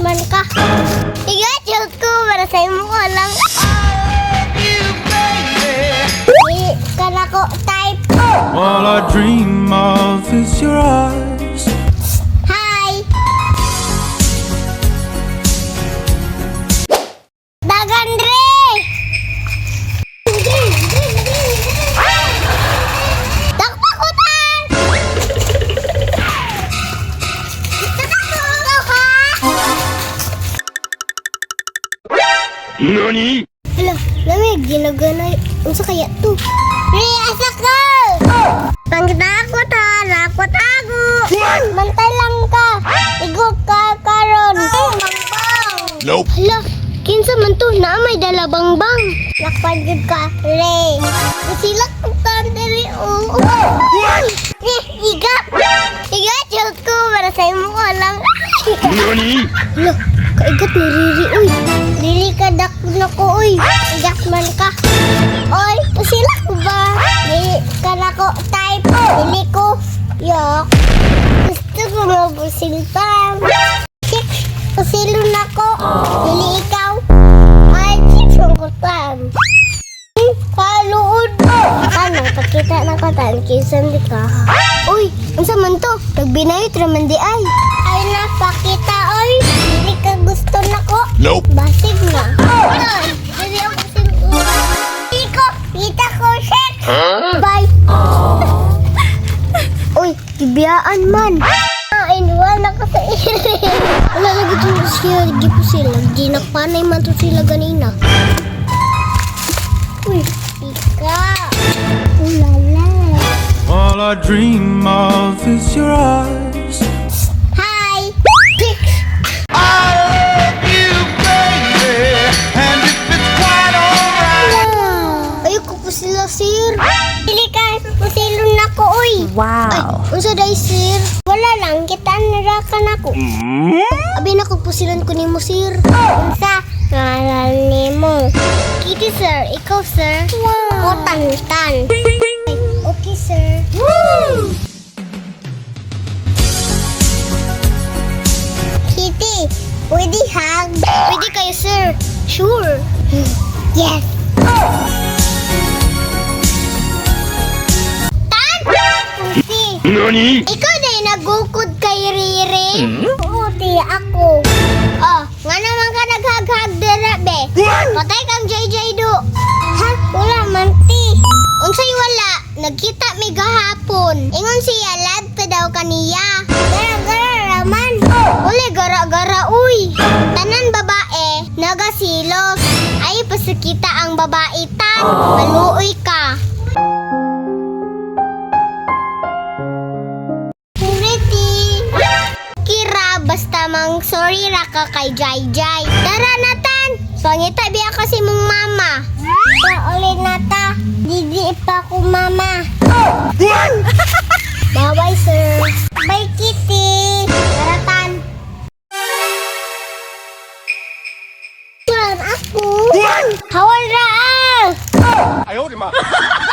man ka. Iga-joke ko para sa imo ko lang. Di ka type. All I dream of is your eyes. Nani? Hala, lamig, ginaganay. Unsa kaya to? Re, asa ka! Pangdako ta, lako tago! Mantay lang ka! Igok ka karon! Bangbang! Nope. Hala, kinsa man to na may dala bangbang? Lakpagod ka, Re! Silak ko ka, Re! Oh, oh. Eh, iga! Iga, joke ko para sa imo ko lang. Nani? Hala, kaigat ni Riri, uy. Ko, uy. Man ka. Oy, pasila ko ba? Di ka na type. Dili ko. Yok. Gusto ko mabusil pa. Chik, pasilo na ko. Dili ikaw. Ay, chik, sungkutan. Hmm, Kaluod. Ano, pakita na ko tan kisan di ka. Uy, unsa man to? Nagbinayot raman di ay. Ay napakita oy. Dili ka gusto na ko. Nope. Shit. Bye. Uy, gibiyaan man. Inuwan na ko sa iri. Wala lagi to siya, di po sila. Ginakpanay man to sila ganina. Uy, ika. Ulala. All I dream of is your Wow. Ay, unsa day, sir? Wala lang, kita narakan ako. Abi na kung pusilan ko nimo, sir. Unsa? Ngalan nimo. Kitty, sir. Ikaw, sir. Wow. O, tantan. Ay, okay, sir. Kitty, pwede hug? Pwede kayo, sir. Sure. Yes. Tan! Nani? Ikaw na yung nagukod kay Riri? Oo, tiya ako. Oh, nga naman ka naghag-hag dira, be. Patay kang JJ do. Ha? Wala man, ti. Unsay wala, nagkita mi gahapon. Ingon siya, lad pa daw kaniya. Gara-gara raman. Uli, gara-gara, uy. Tanan babae, nagasilos. Ay, pasakita ang babae tan. Maluoy ka. Basta mang sorry ra ka kay Jai Jai. Tara na tan! Pangita biya kasi mong mama. Ito ulit na ta. Didi pa ko mama. Bye bye sir. Bye kitty. Tara tan. Turan aku. Hawal ra. Ayaw di ma.